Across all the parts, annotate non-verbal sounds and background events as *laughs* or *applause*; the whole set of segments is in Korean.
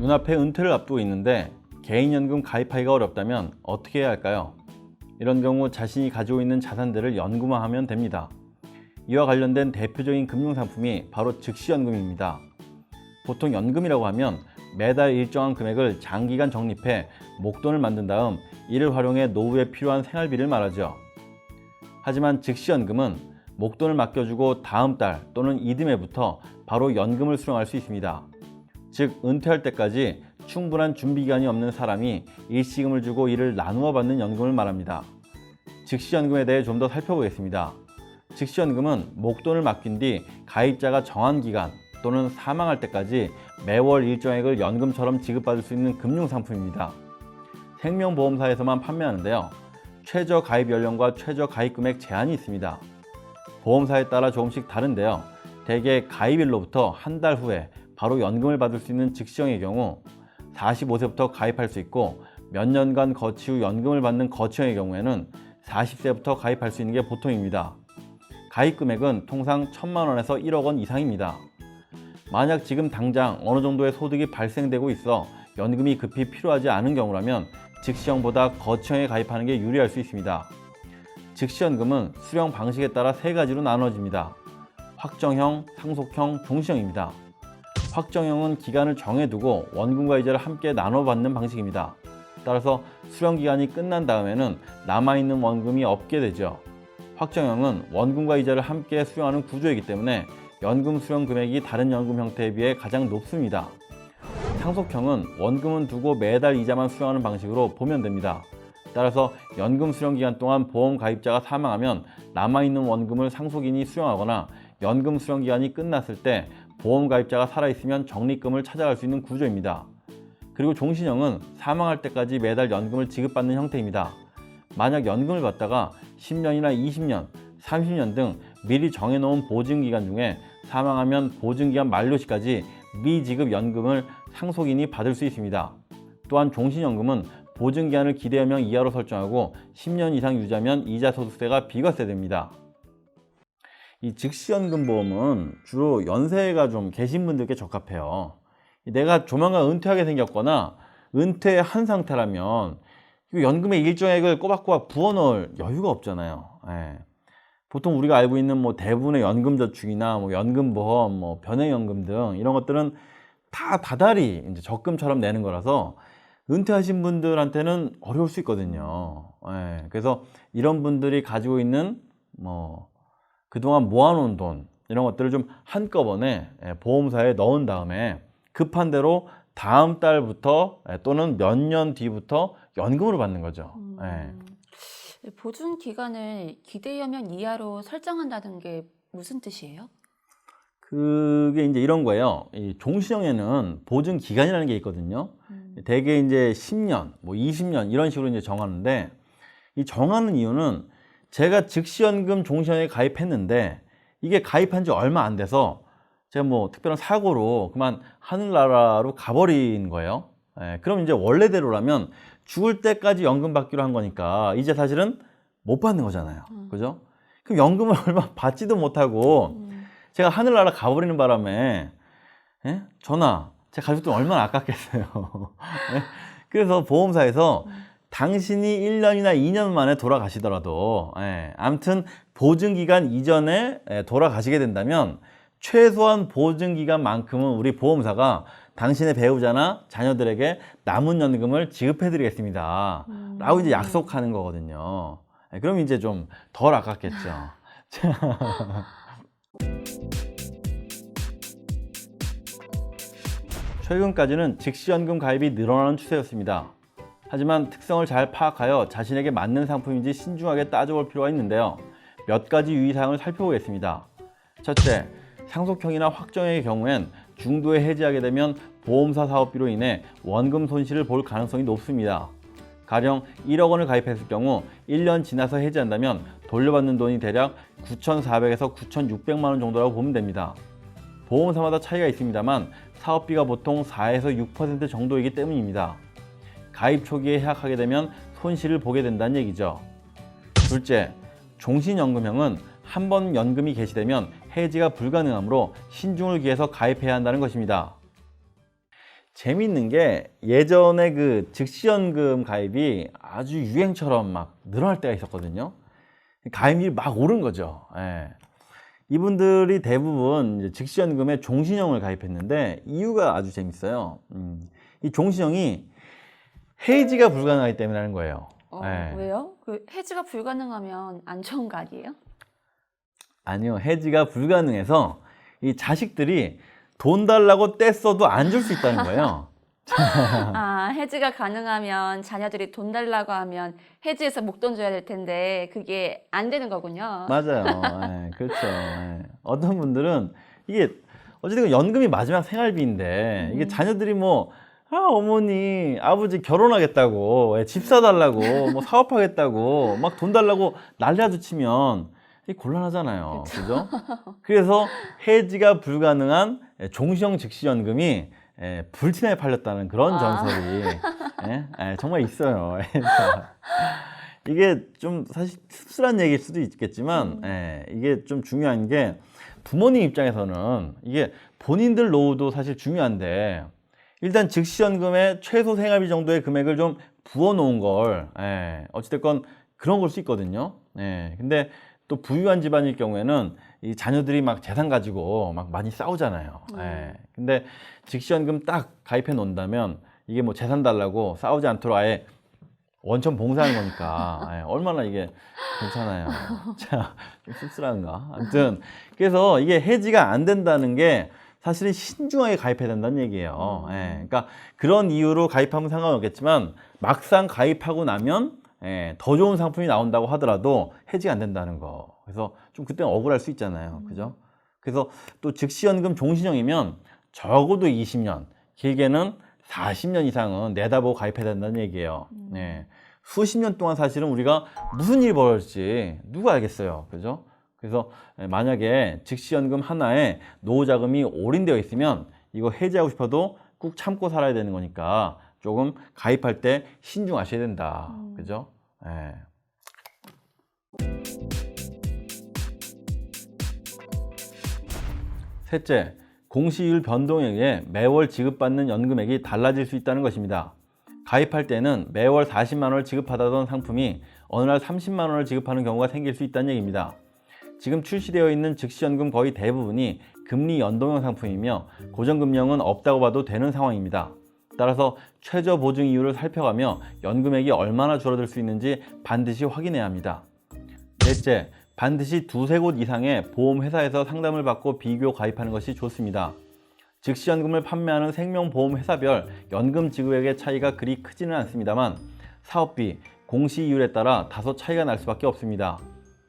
눈앞에 은퇴를 앞두고 있는데 개인연금 가입하기가 어렵다면 어떻게 해야 할까요? 이런 경우 자신이 가지고 있는 자산들을 연금화하면 됩니다. 이와 관련된 대표적인 금융상품이 바로 즉시연금입니다. 보통 연금이라고 하면 매달 일정한 금액을 장기간 적립해 목돈을 만든 다음 이를 활용해 노후에 필요한 생활비를 말하죠. 하지만 즉시연금은 목돈을 맡겨주고 다음 달 또는 이듬해부터 바로 연금을 수령할 수 있습니다. 즉 은퇴할 때까지 충분한 준비 기간이 없는 사람이 일시금을 주고 이를 나누어 받는 연금을 말합니다. 즉시연금에 대해 좀 더 살펴보겠습니다. 즉시연금은 목돈을 맡긴 뒤 가입자가 정한 기간 또는 사망할 때까지 매월 일정액을 연금처럼 지급받을 수 있는 금융상품입니다. 생명보험사에서만 판매하는데요. 최저 가입 연령과 최저 가입 금액 제한이 있습니다. 보험사에 따라 조금씩 다른데요. 대개 가입일로부터 한 달 후에 바로 연금을 받을 수 있는 즉시형의 경우 45세부터 가입할 수 있고 몇 년간 거치 후 연금을 받는 거치형의 경우에는 40세부터 가입할 수 있는 게 보통입니다. 가입 금액은 통상 1천만 원에서 1억 원 이상입니다. 만약 지금 당장 어느 정도의 소득이 발생되고 있어 연금이 급히 필요하지 않은 경우라면 즉시형보다 거치형에 가입하는 게 유리할 수 있습니다. 즉시연금은 수령 방식에 따라 세 가지로 나눠집니다. 확정형, 상속형, 종시형입니다. 확정형은 기간을 정해두고 원금과 이자를 함께 나눠 받는 방식입니다. 따라서 수령 기간이 끝난 다음에는 남아있는 원금이 없게 되죠. 확정형은 원금과 이자를 함께 수령하는 구조이기 때문에 연금 수령 금액이 다른 연금 형태에 비해 가장 높습니다. 상속형은 원금은 두고 매달 이자만 수령하는 방식으로 보면 됩니다. 따라서 연금 수령 기간 동안 보험 가입자가 사망하면 남아있는 원금을 상속인이 수령하거나 연금 수령 기간이 끝났을 때 보험 가입자가 살아있으면 적립금을 찾아갈 수 있는 구조입니다. 그리고 종신형은 사망할 때까지 매달 연금을 지급받는 형태입니다. 만약 연금을 받다가 10년이나 20년, 30년 등 미리 정해놓은 보증기간 중에 사망하면 보증기간 만료 시까지 미지급 연금을 상속인이 받을 수 있습니다. 또한 종신연금은 보증기한을 기대여명 이하로 설정하고 10년 이상 유지하면 이자 소득세가 비과세됩니다. 이 즉시연금 보험은 주로 연세가 좀 계신 분들께 적합해요. 내가 조만간 은퇴하게 생겼거나 은퇴한 상태라면 이 연금의 일정액을 꼬박꼬박 부어넣을 여유가 없잖아요. 예. 보통 우리가 알고 있는 뭐 대부분의 연금저축이나 뭐 연금보험, 뭐 변액연금 등 이런 것들은 다 다달이 이제 적금처럼 내는 거라서 은퇴하신 분들한테는 어려울 수 있거든요. 예. 그래서 이런 분들이 가지고 있는 뭐 그동안 모아놓은 돈 이런 것들을 좀 한꺼번에 예, 보험사에 넣은 다음에 급한 대로 다음 달부터 예, 또는 몇 년 뒤부터 연금으로 받는 거죠. 예. 음, 보증 기간을 기대여명 이하로 설정한다는 게 무슨 뜻이에요? 그게 이제 이런 거예요. 이 종신형에는 보증 기간이라는 게 있거든요. 음, 대개 이제 10년, 뭐 20년 이런 식으로 이제 정하는데 이 정하는 이유는 제가 즉시연금 종신형에 가입했는데 이게 가입한 지 얼마 안 돼서 제가 뭐 특별한 사고로 그만 하늘나라로 가버린 거예요. 예, 그럼 이제 원래대로라면 죽을 때까지 연금 받기로 한 거니까 이제 사실은 못 받는 거잖아요. 음. 그죠? 그럼 연금을 *laughs* 얼마 받지도 못하고 음, 제가 하늘나라 가버리는 바람에 예? 전화 제 가족들 얼마나 아깝겠어요. *laughs* 예? 그래서 보험사에서 당신이 1년이나 2년 만에 돌아가시더라도 예, 아무튼 보증기간 이전에 예, 돌아가시게 된다면 최소한 보증기간만큼은 우리 보험사가 당신의 배우자나 자녀들에게 남은 연금을 지급해 드리겠습니다. 음. 라고 이제 약속하는 거거든요. 예, 그럼 이제 좀 덜 아깝겠죠. *laughs* 최근까지는 즉시연금 가입이 늘어나는 추세였습니다. 하지만 특성을 잘 파악하여 자신에게 맞는 상품인지 신중하게 따져볼 필요가 있는데요. 몇 가지 유의사항을 살펴보겠습니다. 첫째, 상속형이나 확정형의 경우엔 중도에 해지하게 되면 보험사 사업비로 인해 원금 손실을 볼 가능성이 높습니다. 가령 1억 원을 가입했을 경우 1년 지나서 해지한다면 돌려받는 돈이 대략 9,400에서 9,600만 원 정도라고 보면 됩니다. 보험사마다 차이가 있습니다만 사업비가 보통 4에서 6% 정도이기 때문입니다. 가입 초기에 해약하게 되면 손실을 보게 된다는 얘기죠. 둘째, 종신연금형은 한 번 연금이 개시되면 해지가 불가능하므로 신중을 기해서 가입해야 한다는 것입니다. 재밌는 게 예전에 그 즉시연금 가입이 아주 유행처럼 막 늘어날 때가 있었거든요. 가입률이 막 오른 거죠. 예. 이분들이 대부분 즉시연금에 종신형을 가입했는데 이유가 아주 재밌어요. 음, 이 종신형이 해지가 불가능하기 때문에 하는 거예요. 어, 네. 왜요? 그 해지가 불가능하면 안 좋은 거 아니에요? 아니요, 해지가 불가능해서 이 자식들이 돈 달라고 떼써도 안 줄 수 있다는 거예요. *laughs* 아, 해지가 가능하면 자녀들이 돈 달라고 하면 해지해서 목돈 줘야 될 텐데 그게 안 되는 거군요. 맞아요. 예, 그렇죠. 예. 어떤 분들은 이게 어쨌든 연금이 마지막 생활비인데 이게 음. 자녀들이 뭐 아, 어머니, 아버지 결혼하겠다고, 예, 집 사달라고, 뭐 사업하겠다고, 막 돈 달라고 난리라도 치면 곤란하잖아요. 그죠? 그래서 해지가 불가능한 예, 종시형 즉시연금이 예, 불티나게 팔렸다는 그런 아. 전설이 예? 예, 정말 있어요. *laughs* 이게 좀 사실 씁쓸한 얘기일 수도 있겠지만 음. 예, 이게 좀 중요한 게 부모님 입장에서는 이게 본인들 노후도 사실 중요한데 일단 즉시연금에 최소 생활비 정도의 금액을 좀 부어놓은 걸 예, 어찌됐건 그런 걸 수 있거든요. 예, 근데 또 부유한 집안일 경우에는 이 자녀들이 막 재산 가지고 막 많이 싸우잖아요. 음. 예, 근데 즉시연금 딱 가입해 놓는다면 이게 뭐 재산 달라고 싸우지 않도록 아예 원천 봉사하는 거니까 예, 얼마나 이게 괜찮아요. 자, 좀 씁쓸한가? 아무튼 그래서 이게 해지가 안 된다는 게 사실은 신중하게 가입해야 된다는 얘기예요. 음. 예, 그러니까 그런 이유로 가입하면 상관없겠지만 막상 가입하고 나면 예, 더 좋은 상품이 나온다고 하더라도 해지가 안 된다는 거. 그래서 좀 그때는 억울할 수 있잖아요. 그죠? 그래서 또 즉시연금 종신형이면 적어도 20년, 길게는 40년 이상은 내다보고 가입해야 된다는 얘기예요. 음. 네. 수십 년 동안 사실은 우리가 무슨 일이 벌어질지 누가 알겠어요. 그죠? 그래서 만약에 즉시연금 하나에 노후자금이 올인되어 있으면 이거 해지하고 싶어도 꾹 참고 살아야 되는 거니까 조금 가입할 때 신중하셔야 된다. 음. 그죠? 예. 셋째, 공시율 변동에 의해 매월 지급받는 연금액이 달라질 수 있다는 것입니다. 가입할 때는 매월 40만 원을 지급하다던 상품이 어느 날 30만 원을 지급하는 경우가 생길 수 있다는 얘기입니다. 지금 출시되어 있는 즉시연금 거의 대부분이 금리 연동형 상품이며 고정금리형은 없다고 봐도 되는 상황입니다. 따라서 최저 보증 이율을 살펴가며 연금액이 얼마나 줄어들 수 있는지 반드시 확인해야 합니다. 넷째, 반드시 두세 곳 이상의 보험회사에서 상담을 받고 비교 가입하는 것이 좋습니다. 즉시연금을 판매하는 생명보험회사별 연금 지급액의 차이가 그리 크지는 않습니다만 사업비, 공시이율에 따라 다소 차이가 날 수밖에 없습니다.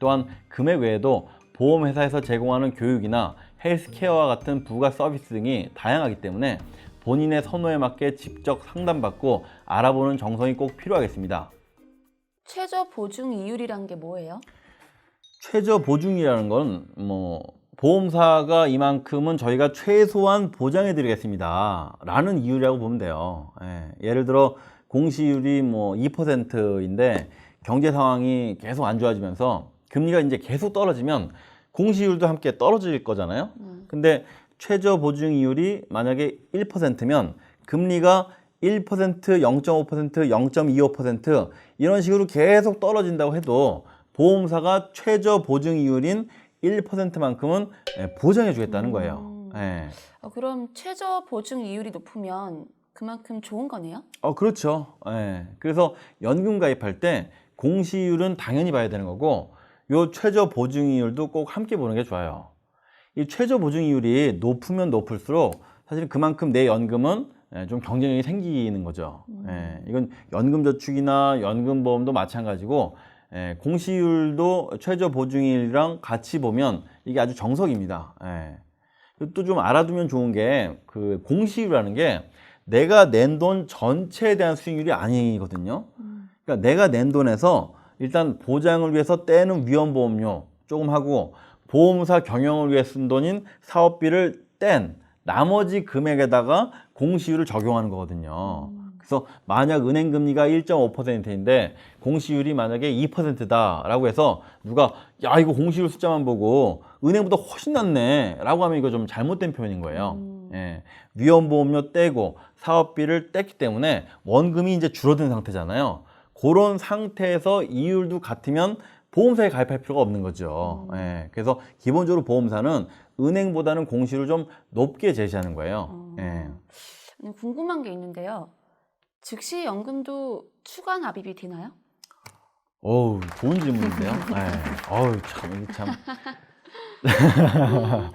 또한 금액 외에도 보험회사에서 제공하는 교육이나 헬스케어와 같은 부가 서비스 등이 다양하기 때문에 본인의 선호에 맞게 직접 상담받고 알아보는 정성이 꼭 필요하겠습니다. 최저 보증 이율이란 게 뭐예요? 최저 보증이라는 건 뭐 보험사가 이만큼은 저희가 최소한 보장해 드리겠습니다. 라는 이유라고 보면 돼요. 예, 를 들어 공시율이 뭐 2%인데 경제 상황이 계속 안 좋아지면서 금리가 이제 계속 떨어지면 공시율도 함께 떨어질 거잖아요. 음. 근데 최저 보증 이율이 만약에 1%면 금리가 1%, 0.5%, 0.25% 이런 식으로 계속 떨어진다고 해도 보험사가 최저 보증 이율인 1%만큼은 보장해 주겠다는 거예요. 음. 예. 어, 그럼 최저 보증 이율이 높으면 그만큼 좋은 거네요? 어, 그렇죠. 예. 그래서 연금 가입할 때 공시율은 당연히 봐야 되는 거고 요 최저 보증이율도 꼭 함께 보는 게 좋아요. 이 최저 보증이율이 높으면 높을수록 사실 그만큼 내 연금은 예, 좀 경쟁력이 생기는 거죠. 음. 예, 이건 연금저축이나 연금보험도 마찬가지고 예, 공시율도 최저 보증이율이랑 같이 보면 이게 아주 정석입니다. 예. 또 좀 알아두면 좋은 게 그 공시율이라는 게 내가 낸 돈 전체에 대한 수익률이 아니거든요. 음. 그러니까 내가 낸 돈에서 일단 보장을 위해서 떼는 위험보험료 조금 하고 보험사 경영을 위해 쓴 돈인 사업비를 뗀 나머지 금액에다가 공시율을 적용하는 거거든요. 음. 그래서 만약 은행 금리가 1.5%인데 공시율이 만약에 2%다라고 해서 누가 야 이거 공시율 숫자만 보고 은행보다 훨씬 낮네라고 하면 이거 좀 잘못된 표현인 거예요. 음. 예, 위험보험료 떼고 사업비를 뗐기 때문에 원금이 이제 줄어든 상태잖아요. 그런 상태에서 이율도 같으면 보험사에 가입할 필요가 없는 거죠. 예, 그래서 기본적으로 보험사는 은행보다는 공시를 좀 높게 제시하는 거예요. 예. 음, 궁금한 게 있는데요. 즉시 연금도 추가 납입이 되나요? 어우, 좋은 질문인데요. *laughs* 예. 어우, 참, 이게 참. *laughs*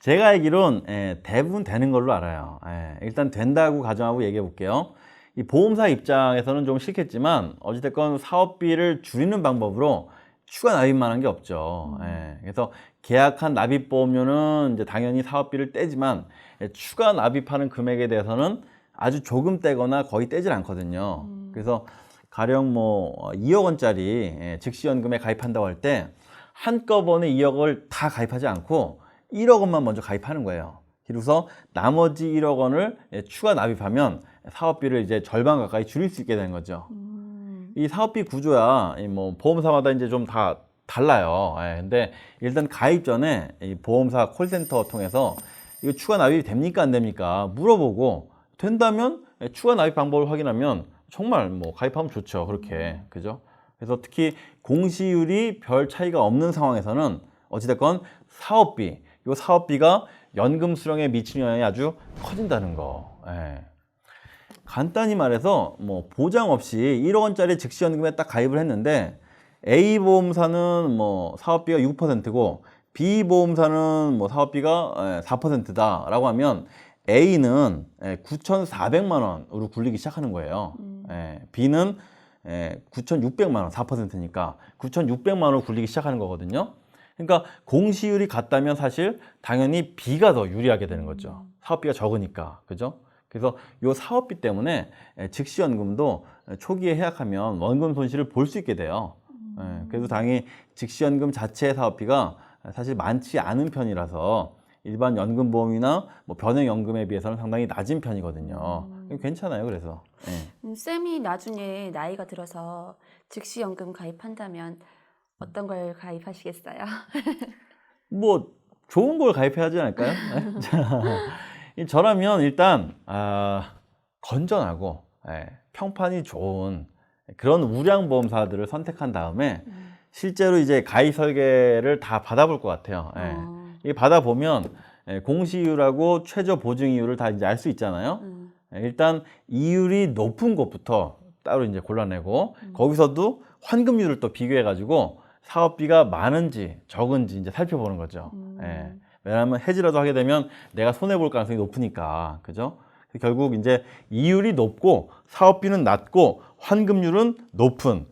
제가 알기론 예, 대부분 되는 걸로 알아요. 예, 일단 된다고 가정하고 얘기해 볼게요. 이 보험사 입장에서는 좀 싫겠지만 어찌됐건 사업비를 줄이는 방법으로 추가 납입만 한 게 없죠. 예, 그래서 계약한 납입 보험료는 이제 당연히 사업비를 떼지만 예, 추가 납입하는 금액에 대해서는 아주 조금 떼거나 거의 떼질 않거든요. 그래서 가령 뭐 2억 원짜리 예, 즉시연금에 가입한다고 할 때 한꺼번에 2억을 다 가입하지 않고 1억 원만 먼저 가입하는 거예요. 그래서 나머지 1억 원을 예, 추가 납입하면 사업비를 이제 절반 가까이 줄일 수 있게 되는 거죠. 음, 이 사업비 구조야 이뭐 보험사마다 이제 좀 다 달라요. 예, 근데 일단 가입 전에 이 보험사 콜센터 통해서 이거 추가 납입이 됩니까 안 됩니까 물어보고 된다면 예, 추가 납입 방법을 확인하면 정말 뭐 가입하면 좋죠. 그렇게 그죠? 그래서 특히 공시율이 별 차이가 없는 상황에서는 어찌됐건 사업비 이 사업비가 연금 수령에 미치는 영향이 아주 커진다는 거. 예. 간단히 말해서 뭐 보장 없이 1억 원짜리 즉시연금에 딱 가입을 했는데 A 보험사는 뭐 사업비가 6%고 B 보험사는 뭐 사업비가 4%다라고 하면 A는 9,400만 원으로 굴리기 시작하는 거예요. 예, B는 9,600만 원, 4%니까 9,600만 원으로 굴리기 시작하는 거거든요. 그러니까 공시율이 같다면 사실 당연히 B가 더 유리하게 되는 거죠. 사업비가 적으니까. 그죠? 그래서 이 사업비 때문에 즉시연금도 초기에 해약하면 원금 손실을 볼 수 있게 돼요. 예, 그래서 당연히 즉시연금 자체의 사업비가 사실 많지 않은 편이라서 일반 연금보험이나 뭐 변액연금에 비해서는 상당히 낮은 편이거든요. 괜찮아요. 그래서 예. 음, 쌤이 나중에 나이가 들어서 즉시 연금 가입한다면 어떤 걸 가입하시겠어요? *laughs* 뭐 좋은 걸 가입해야 하지 않을까요? *laughs* 네? 자, *laughs* 이 저라면 일단 아, 건전하고 예, 평판이 좋은 그런 우량 보험사들을 선택한 다음에 실제로 이제 가입 설계를 다 받아볼 것 같아요. 예. 어, 이 받아보면 예, 공시이율하고 최저 보증이율을 다 이제 알 수 있잖아요. 음, 예, 일단 이율이 높은 곳부터 따로 이제 골라내고 거기서도 환급률을 또 비교해 가지고 사업비가 많은지 적은지 이제 살펴보는 거죠. 예. 왜냐하면 해지라도 하게 되면 내가 손해 볼 가능성이 높으니까 그죠? 결국 이제 이율이 높고 사업비는 낮고 환급률은 높은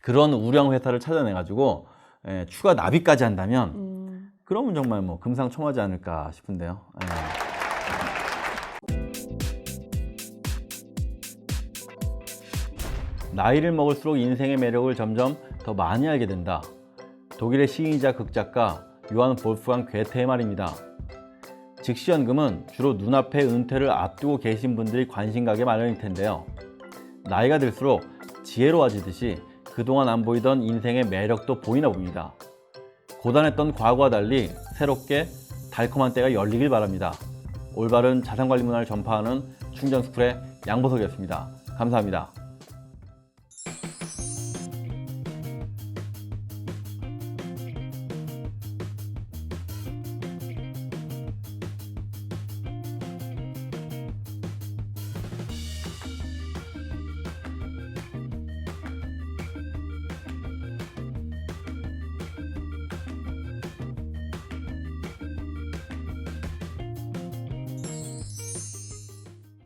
그런 우량 회사를 찾아내 가지고 예, 추가 납입까지 한다면 음, 그러면 정말 뭐 금상첨화지 않을까 싶은데요. 예. 나이를 먹을수록 인생의 매력을 점점 더 많이 알게 된다. 독일의 시인이자 극작가 요한 볼프강 괴테의 말입니다. 즉시연금은 주로 눈앞에 은퇴를 앞두고 계신 분들이 관심 가게 마련일 텐데요. 나이가 들수록 지혜로워지듯이 그동안 안 보이던 인생의 매력도 보이나 봅니다. 고단했던 과거와 달리 새롭게 달콤한 때가 열리길 바랍니다. 올바른 자산관리 문화를 전파하는 충전스쿨의 양보석이었습니다. 감사합니다.